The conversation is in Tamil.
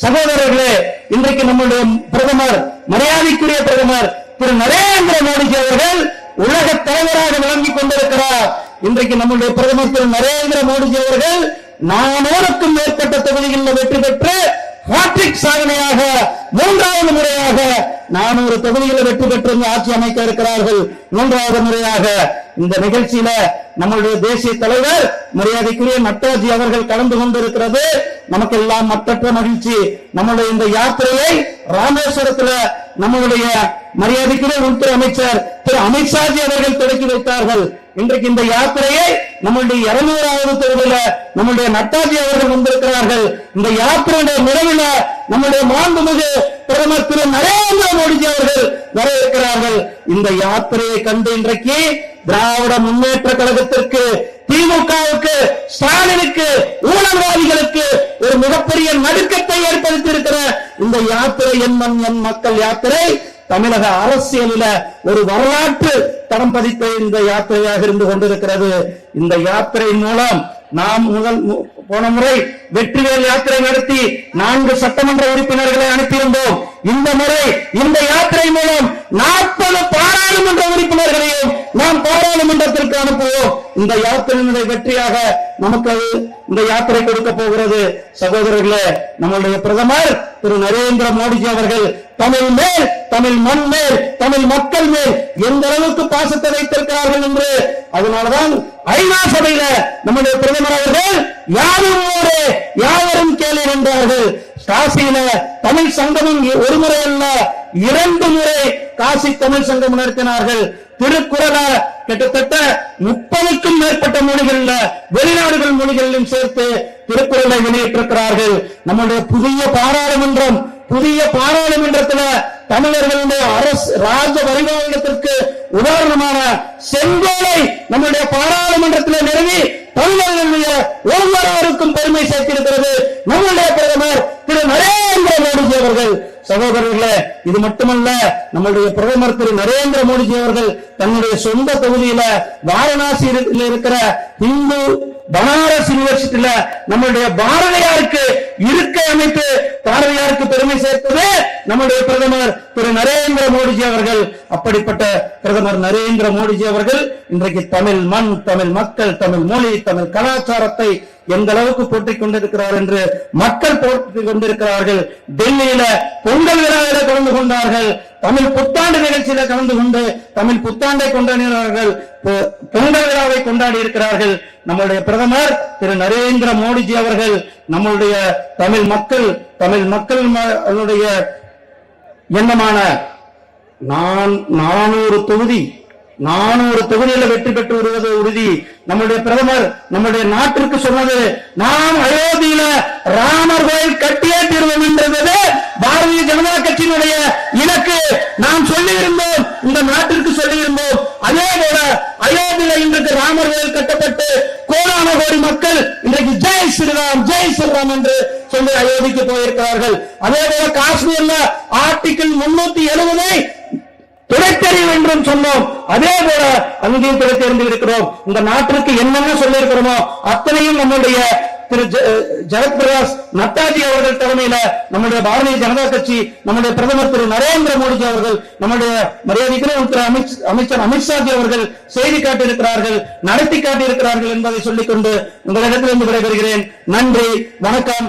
சகோதரர்களே இன்றைக்கு நம்முடைய பிரதமர் மரியாதைக்குரிய பிரதமர் திரு நரேந்திர மோடிஜி அவர்கள் உலக தலைவராக விளங்கிக் கொண்டிருக்கிறார். இன்றைக்கு நம்முடைய பிரதமர் திரு நரேந்திர மோடிஜி அவர்கள் நானூறுக்கும் மேற்பட்ட தொகுதிகளில் வெற்றி பெற்று ஹாட்ரிக் சாதனையாக மூன்றாவது முறையாக நானூறு தொகுதிகளை வெற்றி பெற்று ஆட்சி அமைக்க இருக்கிறார்கள். மூன்றாவது முறையாக இந்த நிகழ்ச்சியில நம்மளுடைய தேசிய தலைவர் மரியாதைக்குரிய நட்டாஜி அவர்கள் கலந்து கொண்டிருக்கிறது. நமக்கெல்லாம் மற்றற்ற மகிழ்ச்சி. நம்மளுடைய இந்த யாத்திரையை ராமேஸ்வரத்துல நம்மளுடைய மரியாதைக்குரிய உள்துறை அமைச்சர் திரு அமித்ஷாஜி அவர்கள் தொடக்கி வைத்தார்கள். இன்றைக்கு இந்த யாத்திரையை நம்மளுடைய இருநூறாவது தொகுதியில நம்முடைய நட்டாஜி அவர்கள் வந்திருக்கிறார்கள். இந்த யாத்திரையுடைய நிறைவில நம்முடைய மாண்புமிகு பிரதமர் திரு நரேந்திர மோடிஜி அவர்கள் வர இருக்கிறார்கள் இந்த யாத்திரையை கண்டு இன்றைக்கு திராவிட முன்னேற்ற கழகத்திற்கு திமுகவுக்கு ஸ்டாலினுக்கு ஊழல்வாதிகளுக்கு ஒரு மிகப்பெரிய நடுக்கத்தை ஏற்படுத்தி இருக்கிற இந்த யாத்திரை என் மண் என் மக்கள் யாத்திரை தமிழக அரசியலில ஒரு வரலாற்று தடம் பதித்த இந்த யாத்திரையாக இருந்து கொண்டிருக்கிறது. இந்த யாத்திரை மூலம் நாம் முதல் மு- போன முறை வெற்றிவேல் யாத்திரை நடத்தி நான்கு சட்டமன்ற உறுப்பினர்களை அனுப்பியிருந்தோம். இந்த முறை இந்த யாத்திரை மூலம் நாற்பது பாராளுமன்ற உறுப்பினர்களையும் நாம் பாராளுமன்றத்திற்கு அனுப்புவோம். இந்த யாத்திரையினுடைய வெற்றியாக நமக்கு அது இந்த யாத்திரை கொடுக்க போகிறது. சகோதரர்களே நம்மளுடைய பிரதமர் திரு நரேந்திர மோடிஜி அவர்கள் தமிழ் மேல் தமிழ் மண் மேல் தமிழ் மக்கள் மேல் எந்த அளவுக்கு பாசத்தை வைத்திருக்கிறார்கள் என்று அதனாலதான் ஐநா சபையில நம்முடைய பிரதமர் அவர்கள் யாரும் ஊரே யாவரும் கேள்வி என்றார்கள் காசியில தமிழ் சங்கமம் ஒரு முறை அல்ல இரண்டு முறை காசி தமிழ் சங்கம் நடத்தினார்கள். திருக்குறள கிட்டத்தட்ட முப்பதுக்கும் மேற்பட்ட மொழிகள்ல வெளிநாடுகள் மொழிகளிலும் சேர்த்து திருக்குறளை வெளியிட்டிருக்கிறார்கள். நம்முடைய புதிய பாராளுமன்றம் புதிய பாராளுமன்றத்துல தமிழர்களுடைய அரசு ராஜ பரிபாலனத்திற்கு உதாரணமான செங்கோலை நம்முடைய பாராளுமன்றத்தில் நிறுவி தமிழர்களுடைய ஒவ்வொருவருக்கும் பெருமை சேர்த்திருக்கிறது. நம்முடைய பிரதமர் திரு நரேந்திர மோடிஜி அவர்கள் சகோதரர்களே இது மட்டுமல்ல நம்முடைய பிரதமர் திரு நரேந்திர மோடிஜி அவர்கள் தன்னுடைய சொந்த தொகுதியில வாரணாசியில் இருக்கிற இந்து பனாரஸ் யூனிவர்சிட்டியில நம்மளுடைய பாரதியாருக்கு இருக்கை அமைத்து பாரதியாருக்கு பெருமை சேர்த்தது நம்முடைய பிரதமர் திரு நரேந்திர மோடிஜி அவர்கள். அப்படிப்பட்ட பிரதமர் நரேந்திர மோடிஜி அவர்கள் இன்றைக்கு தமிழ் மண் தமிழ் மக்கள் தமிழ் மொழி தமிழ் கலாச்சாரத்தை எந்த அளவுக்கு போட்டிக் கொண்டிருக்கிறார் என்று மக்கள் போட்டிக் கொண்டிருக்கிறார்கள். டெல்லியில பொங்கல் விழாவில கலந்து கொண்டார்கள். தமிழ் புத்தாண்டு நிகழ்ச்சியில கலந்து கொண்டு தமிழ் புத்தாண்டை கொண்டாடினார்கள் பொ- பொங்கல் விழாவை கொண்டாடி இருக்கிறார்கள். நம்மளுடைய பிரதமர் திரு நரேந்திர மோடிஜி அவர்கள் நம்மளுடைய தமிழ் மக்கள் தமிழ் மக்கள் எண்ணமான நான் நானூறு தொகுதி நானூறு தொகுதியில வெற்றி பெற்று வருவது உறுதி. நம்முடைய பிரதமர் நம்முடைய நாட்டிற்கு சொன்னது நாம் அயோத்தியில ராமர் கோயில் கட்டியே தீர்வோம் என்றது பாரதிய ஜனதா கட்சியினுடைய இலக்கு. நாம் சொல்லியிருந்தோம் இந்த நாட்டிற்கு சொல்லியிருந்தோம் அதே போல அயோத்தியில இன்றைக்கு ராமர் கோயில் கட்டப்பட்டு கோடான கோடி மக்கள் இன்றைக்கு ஜெய் ஸ்ரீராம் ஜெய் ஸ்ரீராம் என்று சொல்லி அயோத்திக்கு போயிருக்கிறார்கள். அதே போல காஷ்மீர்ல ஆர்டிகிள் முன்னூத்தி எழுபதை துடைத்தறிவு என்றும் சொன்னோம். அதே போல அங்கேயும் துடைத்தெறிந்து இருக்கிறோம் இந்த நாட்டிற்கு என்னென்ன சொல்லியிருக்கிறோமோ அத்தனையும் நம்முடைய திரு ஜெகத் பிரகாஷ் நட்டாஜி அவர்கள் தலைமையில நம்முடைய பாரதிய ஜனதா கட்சி நம்முடைய பிரதமர் திரு நரேந்திர மோடிஜி அவர்கள் நம்முடைய மரியாதைக்குரிய திரு அமித் அமைச்சர் அமித்ஷாஜி அவர்கள் செய்தி காட்டியிருக்கிறார்கள் நடத்தி காட்டியிருக்கிறார்கள் என்பதை சொல்லிக்கொண்டு உங்களிடத்திலிருந்து விடைபெறுகிறேன். நன்றி வணக்கம்.